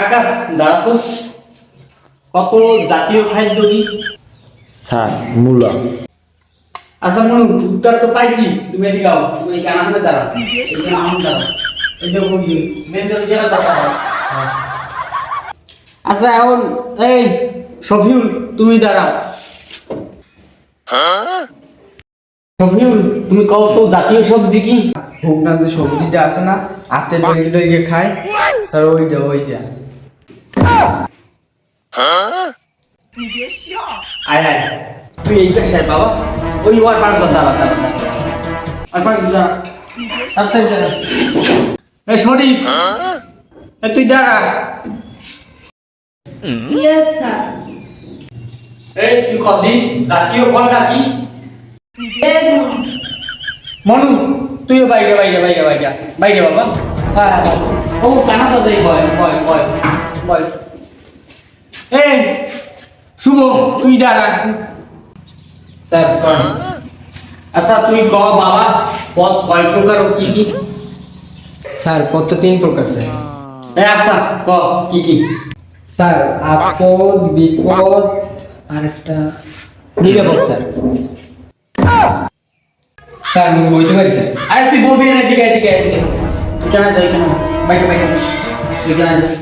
আকাশ দাঁড়াতো কত জাতীয় খাদ্য কি? স্যার মূলা। আচ্ছা মনু উত্তর তো পাইছি। তুমি এদিকে আও। তুমি এই কানা দাঁড়াও। এখানে আমি দাঁড়াও এই যে বলছি মেজর জেলা দাঁড়াও আচ্ছা এখন এই শফিউল তুমি দাঁড়াও। শফিউল তুমি কও তো জাতীয় সবজি কি? ভুগনা যে সবজিটা আছে না আটে লেগে লেগে খায় তার ওইটা ওইটা। আয় আয় তুই এই পাশে বাবা। ওই ওয়ার পাঁচ দাঁড়া দাঁড়া আর পাঁচ দাঁড়া সাতটাই দাঁড়া এই শরীফ তুই দাঁড়া. এই তুই কদি জাতীয় ফলটা কি. মনু তুইও বাইরে বাইরে বাইরে বাইরে। বাইরে বাবা। হ্যাঁ হ্যাঁ। ও কানা তো দেই ভয় ভয় ভয় ভয়। এই শুভ তুই দাঁড়া স্যার কর। আচ্ছা তুই ক বাবা। পদ কয় প্রকার ও কি কি? স্যার পদ তো তিন প্রকার স্যার। এই আচ্ছা ক কি কি? স্যার আপদ বিপদ আর একটা নিরাপদ স্যার। স্যার আমি বলতে পারি স্যার আরে তুই বলবি না এদিকে এদিকে এদিকে কেন যাই কেন বাইরে বাইরে তুই কেন যাই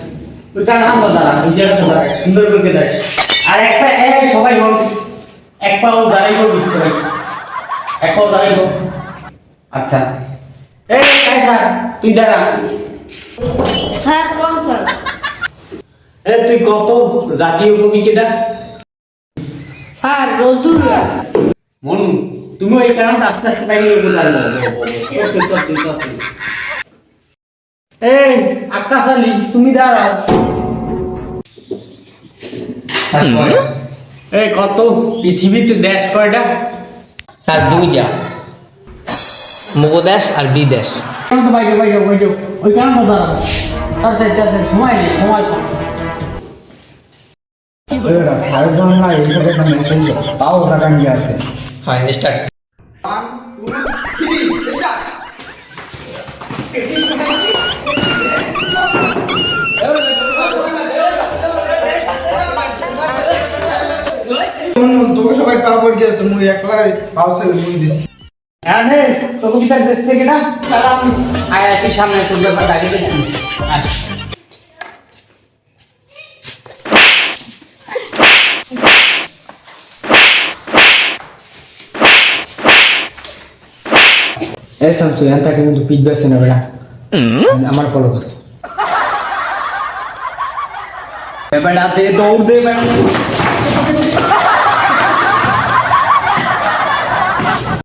তুই কেন হাম দাঁড়া? নিজের দাঁড়া। সুন্দর করে দাঁড়াই আর একটা এক সবাই বল। এক পাও দাঁড়াই বল বুঝতে পারি এক পাও দাঁড়াই বল। আচ্ছা। এই কাই স্যার তুই দাঁড়া। Sir, কম স্যার? এ তুই কত জাতীয় কবি কেটা স্যার রোদুরা মনু। তুমি ওই কারণটা আস্তে আস্তে উপরে দাঁড়াও এই আকাশ আলী তুমি দাঁড়াও এই কত পৃথিবীতে দেশ কয়টা স্যার দুইটা মুগদেশ আর বিদেশ বাইরে বাইরে বাইরে ওই কারণটা দাঁড়াও তাড়াতাড়ি সময় নেই সময় তাও টাকা নিয়ে আসে হয় স্টার্ট তোকে সবাই পা পড়ে গেছে মুই একলা পাউসে মুই দিছি হ্যাঁ নে তো কবিতা দেখছে কিনা? সালাম আয় আয় সামনে তোর ব্যাপার দাঁড়িয়ে এই শামসু এন তাকে কিন্তু পিট বেছে না বেড়া আমার ফলো কর। দে দৌড় দে বেটা